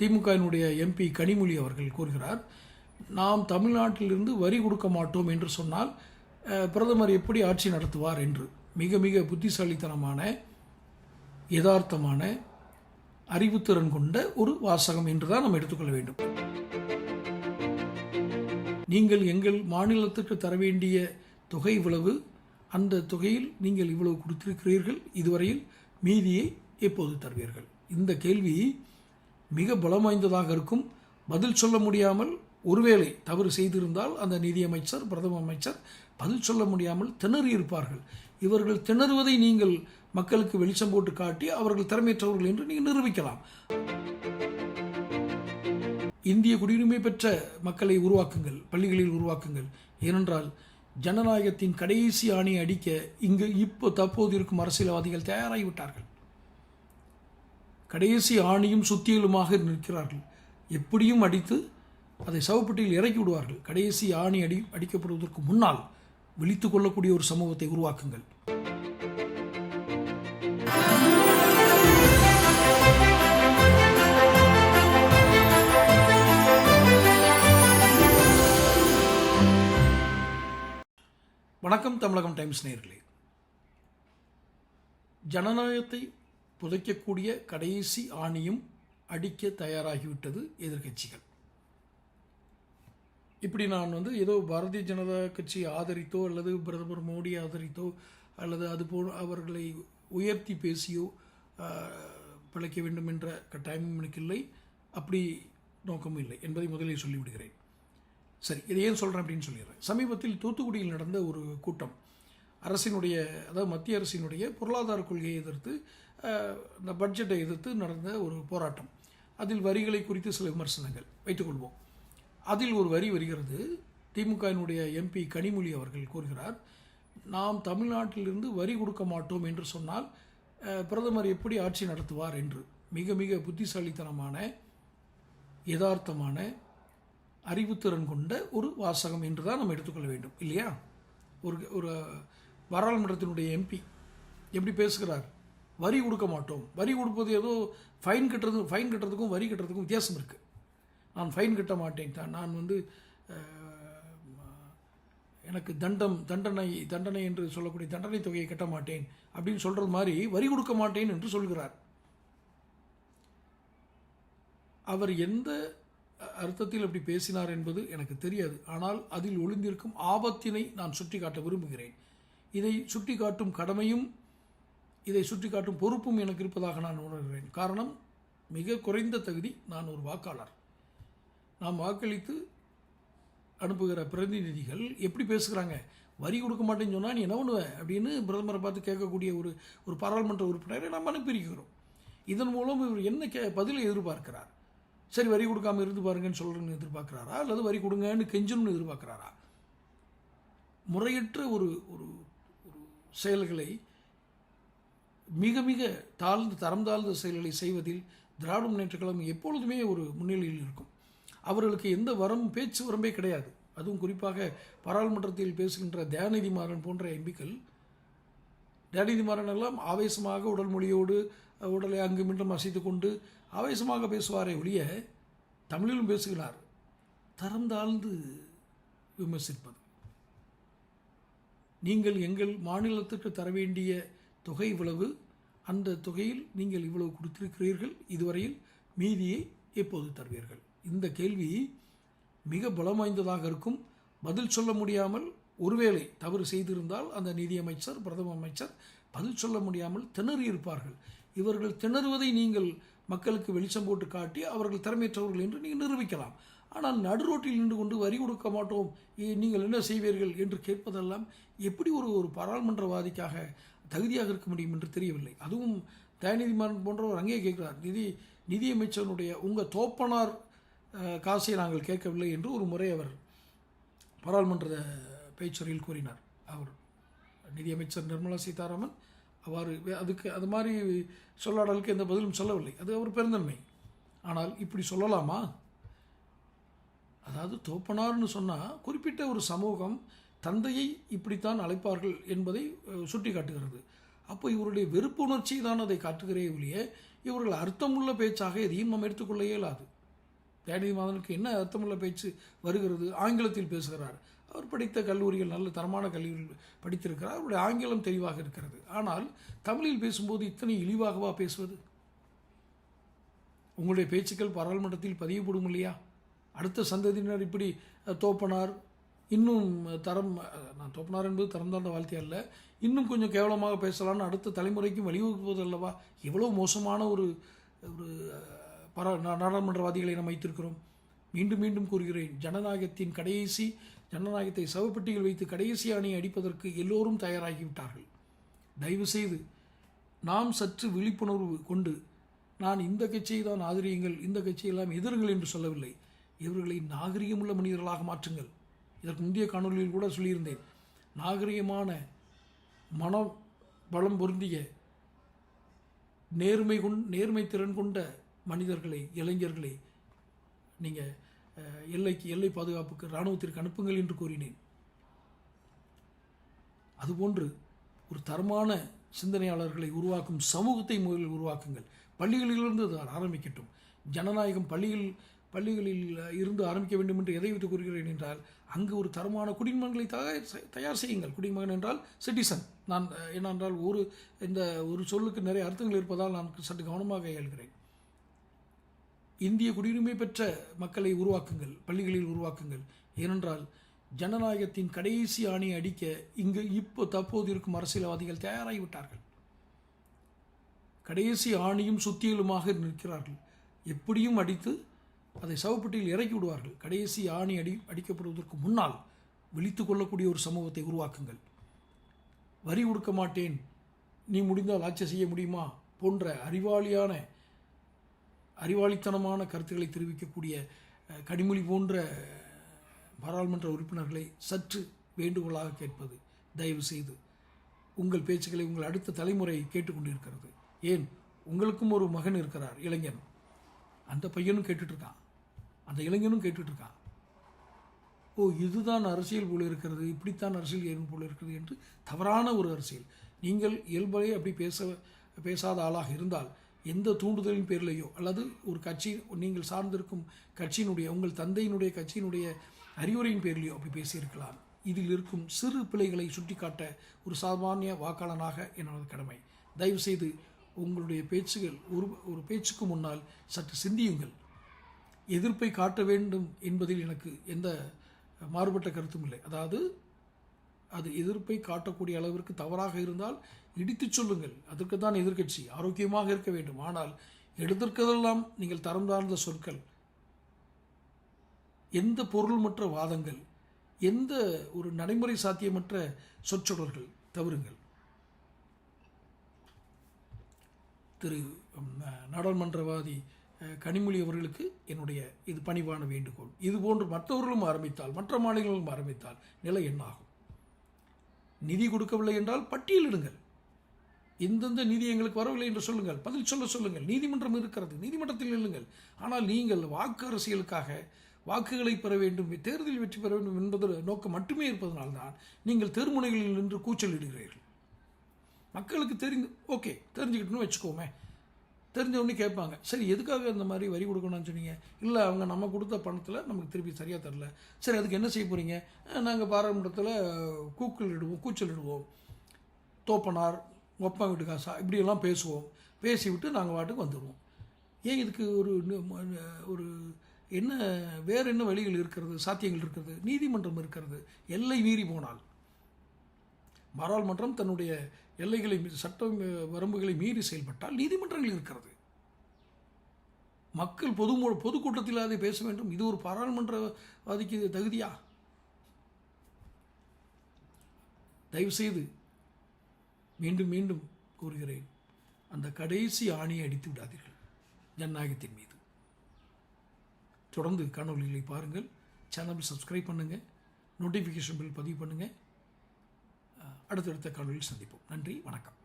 திமுகவினுடைய எம்பி கனிமொழி அவர்கள் கூறுகிறார் நாம் தமிழ்நாட்டிலிருந்து வரி கொடுக்க மாட்டோம் என்று சொன்னால் பிரதமர் எப்படி ஆட்சி நடத்துவார் என்று? மிக மிக புத்திசாலித்தனமான யதார்த்தமான அறிவுத்திறன் கொண்ட ஒரு வாசகம் என்று தான் நாம் எடுத்துக்கொள்ள வேண்டும். நீங்கள் எங்கள் மாநிலத்துக்கு தர வேண்டிய தொகை இவ்வளவு அந்த தொகையில் நீங்கள் இவ்வளவு கொடுத்திருக்கிறீர்கள் இதுவரையில் மீதியை எப்போது தருவீர்கள்? இந்த கேள்வி மிக பலம் வாய்ந்ததாக இருக்கும். பதில் சொல்ல முடியாமல் ஒருவேளை தவறு செய்திருந்தால் அந்த நிதியமைச்சர் பிரதம அமைச்சர் பதில் சொல்ல முடியாமல் திணறி இருப்பார்கள். இவர்கள் திணறுவதை நீங்கள் மக்களுக்கு வெளிச்சம் போட்டு காட்டி அவர்கள் திறமையற்றவர்கள் என்று நீங்கள் நிரூபிக்கலாம். இந்திய குடியுரிமை பெற்ற மக்களை உருவாக்குங்கள் பள்ளிகளில் உருவாக்குங்கள். ஏனென்றால் ஜனநாயகத்தின் கடைசி ஆணையை அடிக்க இங்கு இப்போ தற்போது இருக்கும் அரசியல்வாதிகள் தயாராகிவிட்டார்கள். கடைசி ஆணியும் சுத்தியலுமாக நிற்கிறார்கள். எப்படியும் அடித்து அதை சவப்பட்டியில் இறக்கி விடுவார்கள். கடைசி ஆணி அடி அடிக்கப்படுவதற்கு முன்னால் விழித்துக் கொள்ளக்கூடிய ஒரு சமூகத்தை உருவாக்குங்கள். வணக்கம் தமிழகம் டைம்ஸ் நேர்களே. ஜனநாயகத்தை புதைக்கக்கூடிய கடைசி ஆணியும் அடிக்க தயாராகிவிட்டது எதிர்க்கட்சிகள். இப்படி நான் வந்து ஏதோ பாரதிய ஜனதா கட்சி ஆதரித்தோ அல்லது பிரதமர் மோடி ஆதரித்தோ அல்லது அதுபோல் அவர்களை உயர்த்தி பேசியோ பிழைக்க வேண்டும் என்ற கட்டாயமும் எனக்கு இல்லை. அப்படி நோக்கமும் இல்லை என்பதை முதலில் சொல்லிவிடுகிறேன். சரி இதை ஏன் சொல்கிறேன் அப்படின்னு சொல்லிடுறேன். சமீபத்தில் தூத்துக்குடியில் நடந்த ஒரு கூட்டம் அரசினுடைய அதாவது மத்திய அரசினுடைய பொருளாதார கொள்கையை எதிர்த்து இந்த பட்ஜெட்டை எதிர்த்து நடந்த ஒரு போராட்டம். அதில் வரிகளை குறித்து சில விமர்சனங்கள் வைத்துக்கொள்வோம் அதில் ஒரு வரி வருகிறது. திமுகவினுடைய எம்பி கனிமொழி அவர்கள் கூறுகிறார் நாம் தமிழ்நாட்டிலிருந்து வரி கொடுக்க மாட்டோம் என்று சொன்னால் பிரதமர் எப்படி ஆட்சி நடத்துவார் என்று. மிக மிக புத்திசாலித்தனமான யதார்த்தமான அறிவுத்திறன் கொண்ட ஒரு வாசகம் என்று தான் நம்ம எடுத்துக்கொள்ள வேண்டும் இல்லையா? ஒரு ஒரு பாராளுமன்றத்தினுடைய எம்பி எப்படி பேசுகிறார்? வரி கொடுக்க மாட்டோம். வரி கொடுப்பது ஏதோ ஃபைன் கட்டுறது ஃபைன் கட்டுறதுக்கும் வரி கட்டுறதுக்கும் வித்தியாசம் இருக்குது நான் ஃபைன் கட்ட மாட்டேன் தான். நான் வந்து எனக்கு தண்டம் தண்டனை தண்டனை என்று சொல்லக்கூடிய தண்டனை தொகையை கட்ட மாட்டேன் அப்படின்னு சொல்கிறது மாதிரி வரி கொடுக்க மாட்டேன் என்று சொல்கிறார். அவர் எந்த அர்த்தத்தில் அப்படி பேசினார் என்பது எனக்கு தெரியாது. ஆனால் அதில் ஒளிந்திருக்கும் ஆபத்தினை நான் சுட்டிக்காட்ட விரும்புகிறேன். இதை சுட்டிக்காட்டும் கடமையும் இதை சுட்டிக்காட்டும் பொறுப்பும் எனக்கு இருப்பதாக நான் உணர்கிறேன். காரணம் மிக குறைந்த தகுதி நான் ஒரு வாக்காளர். நாம் வாக்களித்து அனுப்புகிற பிரதிநிதிகள் எப்படி பேசுகிறாங்க? வரி கொடுக்க மாட்டேன்னு சொன்னால் நீ என்ன பண்ணுவேன் அப்படின்னு பிரதமரை பார்த்து கேட்கக்கூடிய ஒரு ஒரு பாராளுமன்ற உறுப்பினரை நாம் அனுப்பியிருக்கிறோம். இதன் மூலம் இவர் என்ன கே பதிலை எதிர்பார்க்கிறார்? சரி வரி கொடுக்காம இருந்து பாருங்கன்னு சொல்கிறேன்னு எதிர்பார்க்குறாரா? அல்லது வரி கொடுங்கன்னு கெஞ்சணும்னு எதிர்பார்க்குறாரா? முறையற்ற ஒரு ஒரு ஒரு செயல்களை மிக மிக தாழ்ந்து தரம் தாழ்ந்த செயல்களை செய்வதில் திராவிட முன்னேற்ற கழகம் எப்பொழுதுமே ஒரு முன்னிலையில் இருக்கும். அவர்களுக்கு எந்த வரம் பேச்சு வரம்பே கிடையாது. அதுவும் குறிப்பாக பாராளுமன்றத்தில் பேசுகின்ற தயாநிதி மாறன் போன்ற எம்பிக்கள் தயாநிதி மாறன் எல்லாம் ஆவேசமாக உடல் மொழியோடு உடலை அங்கும் இன்றும் அசைத்து கொண்டு ஆவேசமாக பேசுவாரே ஒழிய தமிழிலும் பேசுகிறார். தரம் தாழ்ந்து விமர்சிப்பது. நீங்கள் எங்கள் மாநிலத்துக்கு தர வேண்டிய தொகை இவ்வளவு அந்த தொகையில் நீங்கள் இவ்வளவு கொடுத்திருக்கிறீர்கள் இதுவரையில் மீதியை எப்போது தருவீர்கள்? இந்த கேள்வி மிக பலம் வாய்ந்ததாக இருக்கும். பதில் சொல்ல முடியாமல் ஒருவேளை தவறு செய்திருந்தால் அந்த நிதியமைச்சர் பிரதம அமைச்சர் பதில் சொல்ல முடியாமல் திணறி இருப்பார்கள். இவர்கள் திணறுவதை நீங்கள் மக்களுக்கு வெளிச்சம் போட்டு காட்டி அவர்கள் திறமையற்றவர்கள் என்று நீங்கள் நிரூபிக்கலாம். ஆனால் நடுரோட்டில் நின்று கொண்டு வரி கொடுக்க மாட்டோம். நீங்கள் என்ன செய்வீர்கள் என்று கேட்பதெல்லாம் எப்படி ஒரு ஒரு பாராளுமன்றவாதிக்காக தகுதியாக இருக்க முடியும் என்று தெரியவில்லை. அதுவும் தயாநிதி போன்றவர் அங்கேயே கேட்கிறார். நிதி நிதியமைச்சருடைய உங்கள் தோப்பனார் காசை நாங்கள் கேட்கவில்லை என்று ஒரு முறை அவர் பாராளுமன்ற பேச்சுரையில் கூறினார். அவர் நிதியமைச்சர் நிர்மலா சீதாராமன் அவ்வாறு அதுக்கு அது மாதிரி சொல்லாடலுக்கு எந்த பதிலும் சொல்லவில்லை. அது அவர் பெருந்தன்மை. ஆனால் இப்படி சொல்லலாமா? அதாவது தோப்பனார்னு சொன்னால் குறிப்பிட்ட ஒரு சமூகம் தந்தையை இப்படித்தான் அழைப்பார்கள் என்பதை சுட்டி காட்டுகிறது அப்போ இவருடைய வெறுப்பு உணர்ச்சி தான் அதை காட்டுகிறே ஒழிய இவர்கள் அர்த்தமுள்ள பேச்சாக எதையும் நம்ம எடுத்துக்கொள்ள இயலாது. தேனி மாதனுக்கு என்ன அர்த்தமுள்ள பேச்சு வருகிறது? ஆங்கிலத்தில் பேசுகிறார். அவர் படித்த கல்லூரிகள் நல்ல தரமான கல்லூரிகள் படித்திருக்கிறார். அவருடைய ஆங்கிலம் தெளிவாக இருக்கிறது. ஆனால் தமிழில் பேசும்போது இத்தனை இழிவாகவா பேசுவது? உங்களுடைய பேச்சுக்கள் பாராளுமன்றத்தில் பதியப்படும் இல்லையா? அடுத்த சந்ததியினர் இப்படி தோப்பனார் இன்னும் தரம் நான் தோப்பனார் என்பது தரம் தாழ்ந்த வாழ்க்கை அல்ல. இன்னும் கொஞ்சம் கேவலமாக பேசலாம்னு அடுத்த தலைமுறைக்கும் வழிவகுப்பது அல்லவா? எவ்வளோ மோசமான ஒரு ஒரு பர நா- நாடாளுமன்றவாதிகளை நாம் வைத்திருக்கிறோம். மீண்டும் மீண்டும் கூறுகிறேன் ஜனநாயகத்தின் கடைசி ஜனநாயகத்தை சவப்பெட்டியில் வைத்து கடைசி அணியை அடிப்பதற்கு எல்லோரும் தயாராகிவிட்டார்கள். தயவு செய்து நாம் சற்று விழிப்புணர்வு கொண்டு நான் இந்த கட்சியை தான் ஆதரியுங்கள் இந்த கட்சியெல்லாம் எதிருங்கள் என்று சொல்லவில்லை. இவர்களை நாகரிகமுள்ள மனிதர்களாக மாற்றுங்கள். இதற்கு முந்தைய காணொலியில் கூட சொல்லியிருந்தேன். நாகரிகமான மன பலம் பொருந்திய நேர்மை கொண் நேர்மை திறன் கொண்ட மனிதர்களை இளைஞர்களை நீங்கள் எல்லைக்கு எல்லை பாதுகாப்புக்கு இராணுவத்திற்கு அனுப்புங்கள் என்று கூறினேன். அதுபோன்று ஒரு தரமான சிந்தனையாளர்களை உருவாக்கும் சமூகத்தை முதலில் உருவாக்குங்கள். பள்ளிகளிலிருந்து ஆரம்பிக்கட்டும். ஜனநாயகம் பள்ளிகள் பள்ளிகளில் இருந்து ஆரம்பிக்க வேண்டும் என்று எதை வைத்து கூறுகிறேன் என்றால் அங்கு ஒரு தரமான குடிமகன்களை தயார் செய்- தயார் செய்யுங்கள். குடிமகன் என்றால் சிட்டிசன் நான் ஏனென்றால் ஒரு இந்த ஒரு சொல்லுக்கு நிறைய அர்த்தங்கள் இருப்பதால் நான் சற்று கவனமாக கையாளுகிறேன் இந்திய குடியுரிமை பெற்ற மக்களை உருவாக்குங்கள் பள்ளிகளில் உருவாக்குங்கள். ஏனென்றால் ஜனநாயகத்தின் கடைசி ஆணியை அடிக்க இங்கு இப்போ தற்போது இருக்கும் அரசியல்வாதிகள் தயாராகிவிட்டார்கள். கடைசி ஆணியும் சுத்தியலுமாக நிற்கிறார்கள். எப்படியும் அடித்து அதை சவப்பெட்டியில் இறக்கி விடுவார்கள். கடைசி ஆணி அடி அடிக்கப்படுவதற்கு முன்னால் விழித்து கொள்ளக்கூடிய ஒரு சமூகத்தை உருவாக்குங்கள். வரி கொடுக்க மாட்டேன். நீ முடிந்தால் ஆட்சி செய்ய முடியுமா? போன்ற அறிவாளியான அறிவாளித்தனமான கருத்துக்களை தெரிவிக்கக்கூடிய கனிமொழி போன்ற பாராளுமன்ற உறுப்பினர்களை சற்று வேண்டுகோளாக கேட்பது தயவு செய்து. உங்கள் பேச்சுக்களை உங்கள் அடுத்த தலைமுறை கேட்டுக்கொண்டிருக்கிறது ஏன்? உங்களுக்கும் ஒரு மகன் இருக்கிறார் இளைஞன். அந்த பையனும் கேட்டுட்ருக்கான் அந்த இளைஞனும் கேட்டுட்ருக்கான் ஓ இதுதான் அரசியல் போல இருக்கிறது இப்படித்தான் அரசியல் ஏறும் போல இருக்கிறது என்று தவறான ஒரு அரசியல். நீங்கள் இயல்பலே அப்படி பேச பேசாத ஆளாக இருந்தால் எந்த தூண்டுதலின் பேரிலேயோ அல்லது ஒரு கட்சி நீங்கள் சார்ந்திருக்கும் கட்சியினுடைய உங்கள் தந்தையினுடைய கட்சியினுடைய அறிவுரையின் பேரிலேயோ அப்படி பேசியிருக்கலாம். இதில் இருக்கும் சிறு பிழைகளை சுட்டிக்காட்ட ஒரு சாமானிய வாக்காளனாக என்னது கடமை. தயவுசெய்து உங்களுடைய பேச்சுகள் ஒரு ஒரு பேச்சுக்கு முன்னால் சற்று சிந்தியுங்கள். எதிர்ப்பை காட்ட வேண்டும் என்பதில் எனக்கு எந்த மாறுபட்ட கருத்தும் இல்லை. அதாவது அது எதிர்ப்பை காட்டக்கூடிய அளவிற்கு தவறாக இருந்தால் இடித்துச் சொல்லுங்கள். அதற்கு தான் எதிர்க்கட்சி ஆரோக்கியமாக இருக்க வேண்டும். ஆனால் எடுத்திருக்கதெல்லாம் நீங்கள் தரம் தாழ்ந்த சொற்கள். எந்த பொருள்மற்ற வாதங்கள் எந்த ஒரு நடைமுறை சாத்தியமற்ற சொற்றொடர்கள் தவறுங்கள். திரு நாடாளுமன்றவாதி கனிமொழி அவர்களுக்கு என்னுடைய இது பணிவான வேண்டுகோள். இது போன்று மற்றவர்களும் ஆரம்பித்தால் மற்ற மாநிலங்களும் ஆரம்பித்தால் நிலை என்னாகும் நிதி கொடுக்கவில்லை என்றால் பட்டியலிடுங்கள் எந்தெந்த நிதி எங்களுக்கு வரவில்லை என்று சொல்லுங்கள். பதில் சொல்ல சொல்லுங்கள். நீதிமன்றம் இருக்கிறது. நீதிமன்றத்தில் இல்லுங்கள் ஆனால் நீங்கள் வாக்கு அரசியலுக்காக வாக்குகளை பெற வேண்டும் தேர்தலில் வெற்றி பெற வேண்டும் என்பது நோக்கம் மட்டுமே இருப்பதனால்தான் நீங்கள் தெருமுனைகளில் நின்று கூச்சலிடுகிறீர்கள். மக்களுக்கு தெரிந்து ஓகே தெரிஞ்சுக்கிட்டுன்னு வச்சுக்கோமே. தெரிஞ்சவொடனே கேட்பாங்க. சரி எதுக்காக இந்த மாதிரி வரி கொடுக்கணும்னு சொன்னீங்க? இல்லை அவங்க நம்ம கொடுத்த பணத்தில் நமக்கு திருப்பி சரியாக தரல. சரி அதுக்கு என்ன செய்ய போகிறீங்க நாங்கள் பாராளுமன்றத்தில் கூக்குள் இடுவோம் கூச்சல் இடுவோம். தோப்பனார் ஒப்பா வீட்டு காசா இப்படியெல்லாம் பேசுவோம். பேசிவிட்டு நாங்கள் வாட்டுக்கு வந்துடுவோம் ஏன் இதுக்கு ஒரு ஒரு என்ன வேறு என்ன வழிகள் இருக்கிறது சாத்தியங்கள் இருக்கிறது? நீதிமன்றம் இருக்கிறது. எல்லை மீறி போனால். பாராளுமன்றம் தன்னுடைய எல்லைகளை சட்ட வரம்புகளை மீறி செயல்பட்டால் நீதிமன்றங்கள் இருக்கிறது. மக்கள் பொது பொதுக்கூட்டத்தில் அதை பேச வேண்டும். இது ஒரு பாராளுமன்றவாதிக்கு தகுதியா? தயவுசெய்து மீண்டும் மீண்டும் கூறுகிறேன். அந்த கடைசி ஆணியை அடித்து விடாதீர்கள். ஜனநாயகத்தின் மீது. தொடர்ந்து காணொலிகளை பாருங்கள். சேனல் சப்ஸ்கிரைப் பண்ணுங்கள் நோட்டிஃபிகேஷன் பில் பதிவு பண்ணுங்கள் அடுத்தடுத்த காணொலியில் சந்திப்போம். நன்றி வணக்கம்.